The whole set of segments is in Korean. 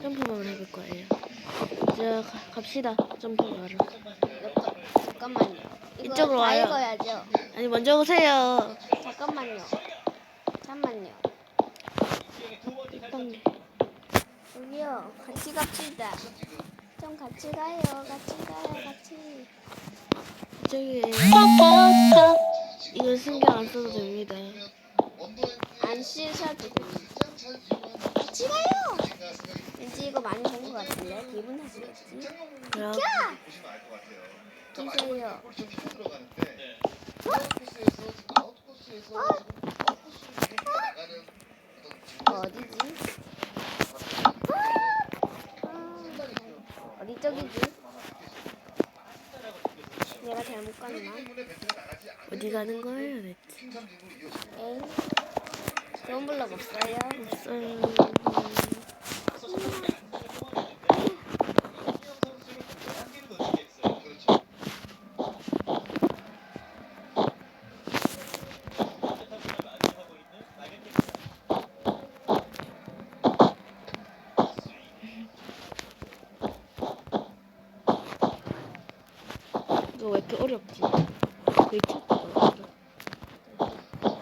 점프만 해볼 거예요. 이제 가, 갑시다. 점프를. 잠깐만요. 이거 이쪽으로 다 와요. 읽어야죠. 아니 먼저 오세요. 잠깐만요. 잠깐만요. 1단계. 여기요. 같이 갑시다. 좀 같이 가요. 같이 가요. 같이. 저기 이거 신경 안 써도 됩니다. 안 씻어도 됩니다. 가요. 왠지 이거 많이 본 것 같은데 기분? 그럼 야! 끼세요. 어? 어디지? 어디 쪽이지? 내가 잘못 갔나? 어디 가는 거예요, 대체? 에이, 좋은 블럭 없어요? 음, 이거 왜 이렇게 어렵지? 왜 찾기가 어렵지?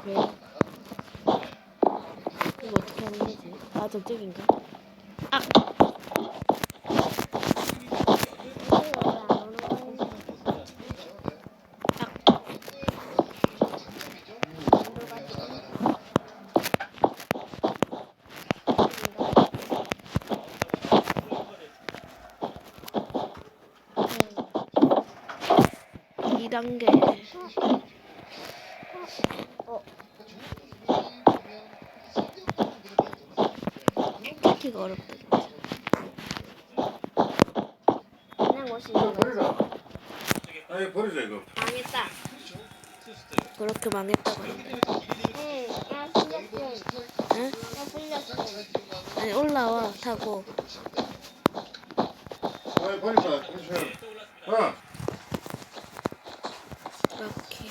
왜? 이거 어떻게 하는 거지? 아, 저쪽인가? 아! 이 2단계. 어, 찾기가 어렵다, 진짜. 그냥 옷이 있는 거지. 버리자. 아니 버리자 이거. 망했다. 그렇게 망했다고 풀렸어. 응? 풀렸어. 아니, 올라와, 타고. 아니 버리자. 버리자. 아. 이렇게.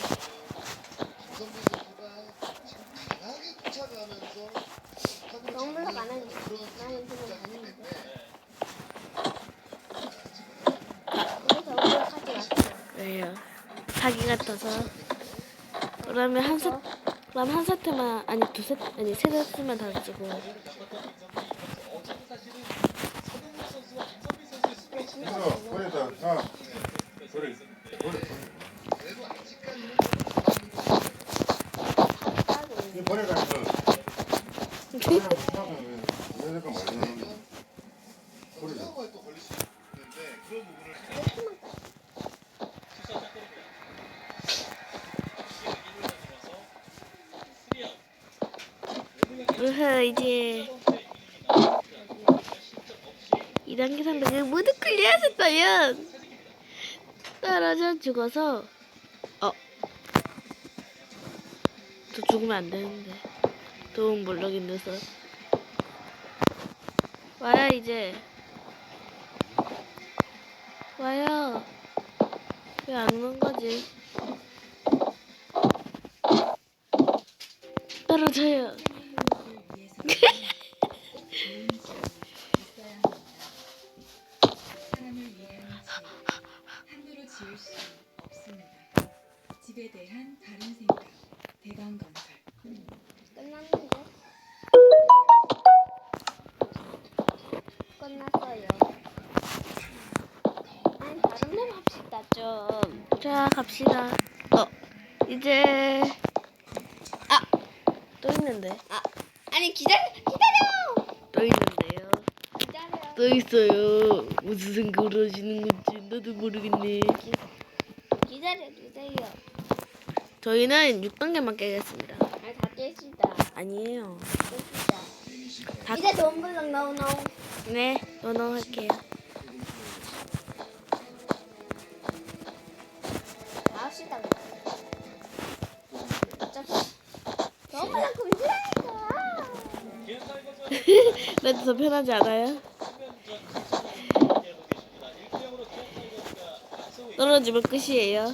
왜요? 사기 같아서. 그러면 한 세, 그럼 한 세트만, 아니, 두 세트, 아니, 세 세트만 다 주고. 이거 버리자. 아. 버리. 버리. 이 버리라 이거. 버리라 수학은 왜 이렇게 많이 나오는 거야? 버리자. 으흐, 이제. 2단계 상당을 모두 클리어하셨다면 떨어져 죽어서 어. 저 죽으면 안 되는데 도움 블럭이 늦어 와요 이제 와요 왜 안 오는 거지 떨어져요? 끝났어요. 아니, 다른 데 합시다, 좀. 자 갑시다 어 이제 아 또 있는데 아, 아니, 기다려, 기다려! 또 있는데요 기다려. 또 있어요 무슨 생각을 하시는 건지 나도 모르겠네 기다려 주세요. 저희는 6단계만 깨겠습니다 아니, 다 깨시다. 아니에요 깨시다. 다- 이제 돈 불렁 나오 나오. 네 너너 할게요 다 합시다. 어차피. 금지라니까. 나도 더 편하지 않아요? 떨어지면 끝이에요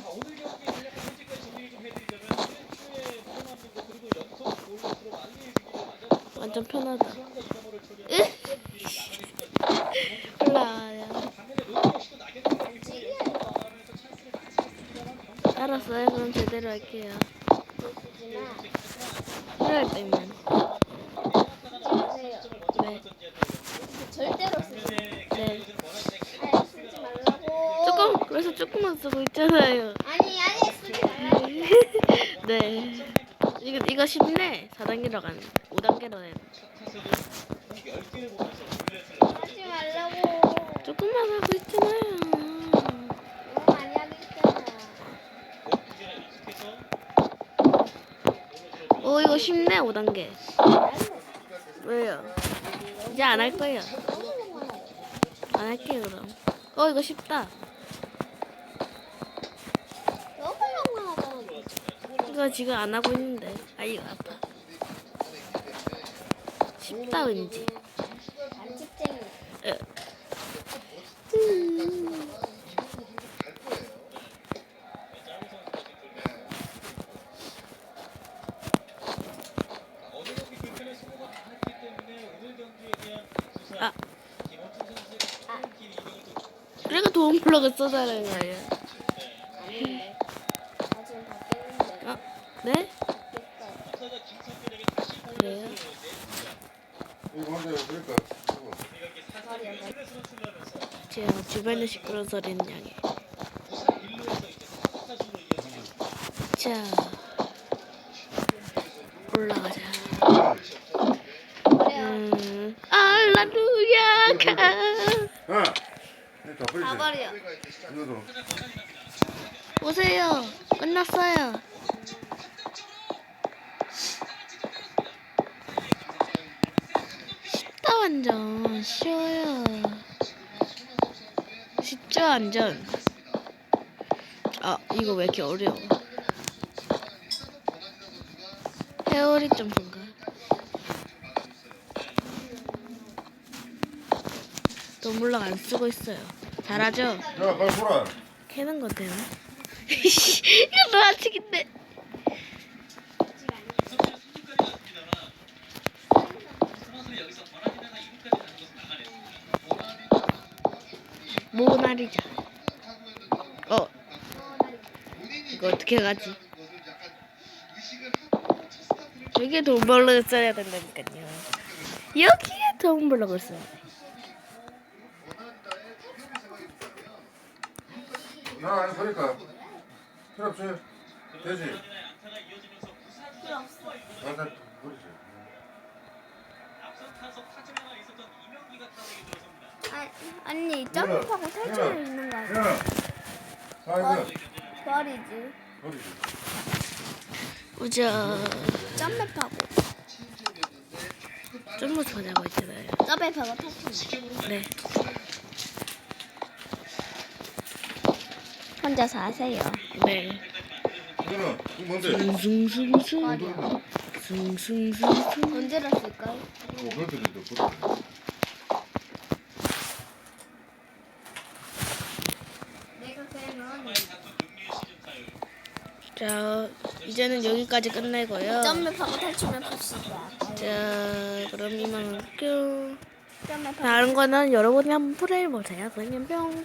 완전 편하다 대로 할게요. 쓰지마. 필요할 때만. 쓰세요. 네. 절대로 쓰지. 네. 아, 쓰지 말라고. 조금 그래서 조금만 쓰고 있잖아요. 아니 아니 쓰지 말라고. 네. 이거 이거 쉽네. 4단계로 간 5단계로 해. 하지 말라고. 조금만 하고 있잖아요. 너무 많이 하기 있잖아. 어 이거 쉽네 5단계. 말로. 왜요? 이제 안 할 거예요. 안 할게요 그럼. 어 이거 쉽다. 이거 지금 안 하고 있는데. 아 이거 아파. 쉽다 왠지. 안 집쟁이. 에. 아. 블록을 써달라는 지금 바뀌었는데. 어? 네? 그래요? 이거 그러니까. 제가 주변에 시끄러운 소리는 양해. 자, 올라가자. 음, 알라루야 가. 야, 이거 다. 이거도. 오세요. 끝났어요. 쉽다 완전 쉬워요. 쉽죠 완전. 아 이거 왜 이렇게 어려워? 회오리 점프인가? 너물락 안 쓰고 있어요. 잘하죠? 야, 빨리 보라. 캐는 거 되나? 이거 노아치긴데. 모나리자. 어. 이거 어떻게 가지? 여기에 돈벌럭을 써야 된다니까요. 여기에 돈벌럭을 써야 나 아니 그러니까. 필요 없지. 되지. 필요 없어. 나, 나 버리지. 아, 아니 점프하고 탈출을 있는 거 아니야? 야, 아 이거 버리지. 버리지. 보자. 점프하고. 좀더 전하고 있잖아요. 점프하고 탈출. 네. 혼자서 하세요. 네. 이거는 이거 뭔데? 숭숭숭숭. 숭숭숭숭. 언제로 쓸까요? 어, 그것도 있는데 버리지. 내가 그러면 자, 이제는 여기까지 끝내고요. 점프하고 탈출을 봅시다. 자, 그럼 이만. 점프하고 다른 거는 여러분이 한번 플레이 해보세요. 그러면 뿅.